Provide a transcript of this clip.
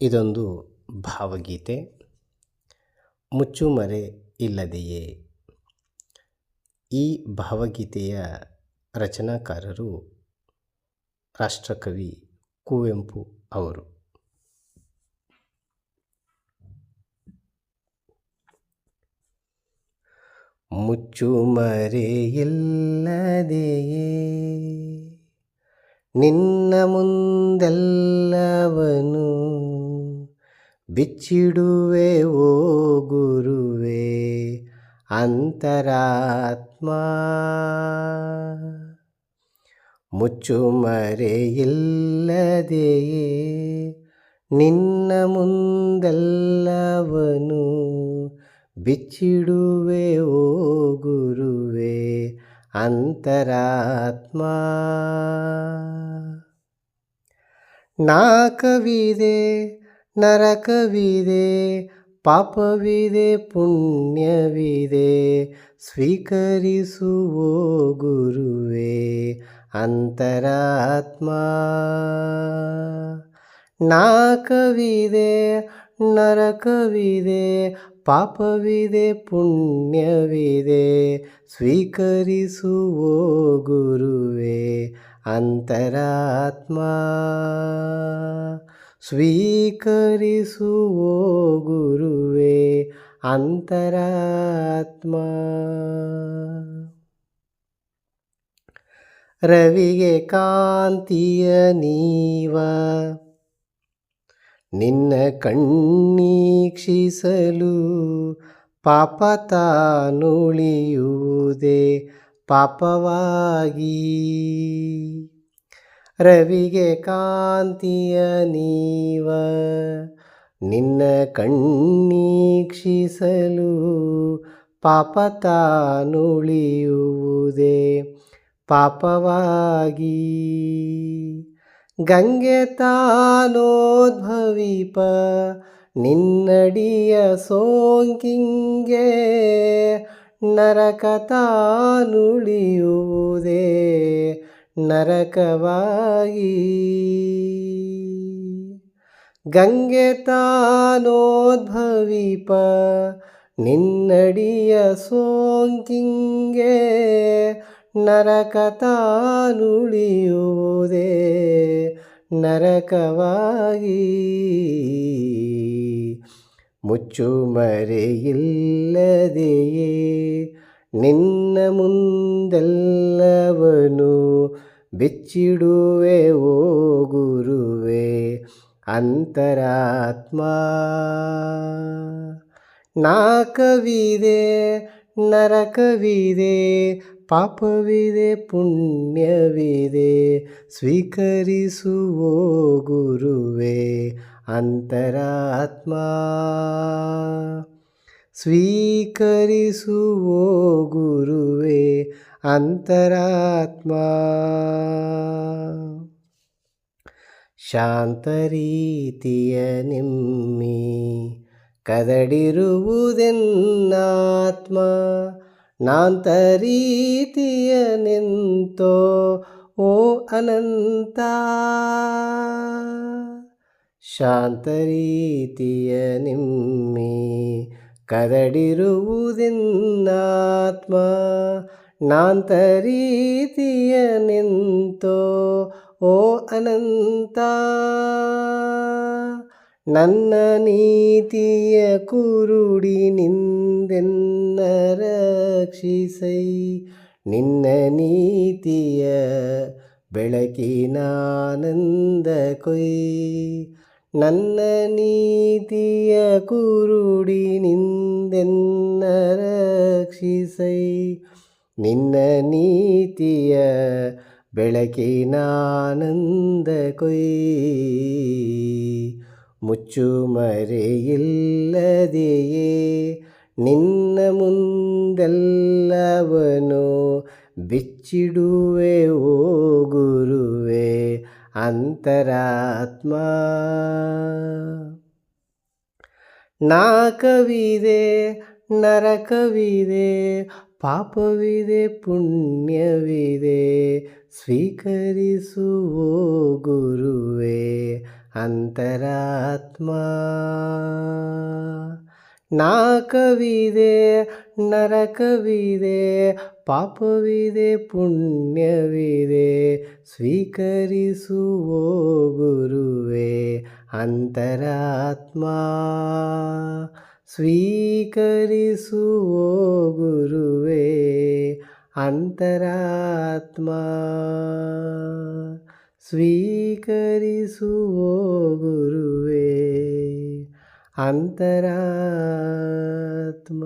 ಇದೊಂದು ಭಾವಗೀತೆ. ಮುಚ್ಚುಮರೆ ಇಲ್ಲದೆಯೇ? ಈ ಭಾವಗೀತೆಯ ರಚನಾಕಾರರು ರಾಷ್ಟ್ರಕವಿ ಕುವೆಂಪು ಅವರು. ಮುಚ್ಚುಮರೆಯಿಲ್ಲದೆಯೇ ನಿನ್ನ ಮುಂದೆಲ್ಲವನು ಬಿಚ್ಚಿಡುವೆ ಓ ಗುರುವೇ ಅಂತರಾತ್ಮ. ಮುಚ್ಚುಮರೆಯಿಲ್ಲದೆಯೇ ನಿನ್ನ ಮುಂದೆಲ್ಲವನು ಬಿಚ್ಚಿಡುವೆ ಓ ಗುರುವೇ ಅಂತರಾತ್ಮ. ನಾಕವಿದೆ ನರಕವಿದೆ ಪಾಪವಿದೆ ಪುಣ್ಯವಿದೆ ಸ್ವೀಕರಿಸುವೋ ಗುರುವೇ ಅಂತರಾತ್ಮ. ನಾಕವಿದೆ ನರಕವಿದೆ ಪಾಪವಿದೆ ಪುಣ್ಯವಿದೆ ಸ್ವೀಕರಿಸುವೋ ಗುರುವೇ ಅಂತರಾತ್ಮ. ಸ್ವೀಕರಿಸುವೋ ಗುರುವೇ ಅಂತರಾತ್ಮ. ರವಿಗೆ ಕಾಂತಿಯ ನೀವ ನಿನ್ನ ಕಣ್ಣೀಕ್ಷಿಸಲು ಪಾಪ ತಾನುಳಿಯುವುದೇ ಪಾಪವಾಗಿ. ರವಿಗೆ ಕಾಂತಿಯ ನೀವ ನಿನ್ನ ಕಣ್ಣೀಕ್ಷಿಸಲು ಪಾಪ ತಾನುಳಿಯುವುದೇ ಪಾಪವಾಗಿ. ಗಂಗೆ ತಾನೋದ್ಭವಿಪ ನಿನ್ನಡಿಯ ಸೋಂಕಿಂಗೆ ನರಕ ತಾನುಳಿಯುವುದೇ ನರಕವಾಗಿ. ಗಂಗೆ ತಾನೋದ್ಭವಿಪ ನಿನ್ನಡಿಯ ಸೋಂಕಿಂಗೆ ನರಕ ತಾನುಳಿಯುವುದೇ ನರಕವಾಗಿ. ಮುಚ್ಚುಮರೆಯಿಲ್ಲದೆಯೇ ನಿನ್ನ ಮುಂದೆಲ್ಲವನು ಬಿಚ್ಚಿಡುವೆ ಓ ಗುರುವೆ ಅಂತರಾತ್ಮ. ನಾಕವಿದೆ ನರಕವಿದೆ ಪಾಪವಿದೆ ಪುಣ್ಯವಿದೆ ಸ್ವೀಕರಿಸುವೋ ಗುರುವೇ ಅಂತರಾತ್ಮ. ಸ್ವೀಕರಿಸುವೋ ಗುರುವೇ ಅಂತರಾತ್ಮ. ಶಾಂತರೀತಿಯ ನಿಮ್ಮಿ ಕದಡಿರುವುದೆನ್ನಾತ್ಮ. ನಾಂತರೀತಿಯ ನಿಂತೋ ಓ ಅನಂತ. ಶಾಂತರೀತಿಯ ನಿಮ್ಮಿ ಕದಡಿರುವುದೆನ್ನಾತ್ಮ. ನಾಂತರೀತಿಯ ನಿಂತೋ ಓ ಅನಂತ ನನ್ನ ನೀತಿಯ ಕುರುಡಿ ನಿಂದೆನ್ನ ರಕ್ಷಿಸೈ ನಿನ್ನ ನೀತಿಯ ಬೆಳಕಿನಾನಂದ ಕೊಯ್ ನನ್ನ ನೀತಿಯ ಕುರುಡಿ ನಿಂದೆನ್ನ ರಕ್ಷಿಸೈ ನಿನ್ನ ನೀತಿಯ ಬೆಳಕಿನಾನಂದ ಕೊಯ್. ಮುಚ್ಚುಮರೆಯಿಲ್ಲದೆಯೇ ನಿನ್ನ ಮುಂದೆಲ್ಲವನು ಬಿಚ್ಚಿಡುವೆ ಓ ಗುರುವೇ ಅಂತರಾತ್ಮ. ನಾಕವಿದೆ ನರಕವಿದೆ ಪಾಪವಿದೆ ಪುಣ್ಯವಿದೆ ಸ್ವೀಕರಿಸುವೋ ಗುರುವೇ ಅಂತರಾತ್ಮ. ನಾಕವಿದೆ ನರಕವಿದೆ ಪಾಪವಿದೆ ಪುಣ್ಯವಿದೆ ಸ್ವೀಕರಿಸುವೋ ಗುರುವೇ ಅಂತರಾತ್ಮ. ಸ್ವೀಕರಿಸುವೋ ಗುರುವೇ ಅಂತರಾತ್ಮ. ಸ್ವೀಕರಿಸುವೋ ಗುರುವೇ ಅಂತರಾತ್ಮ.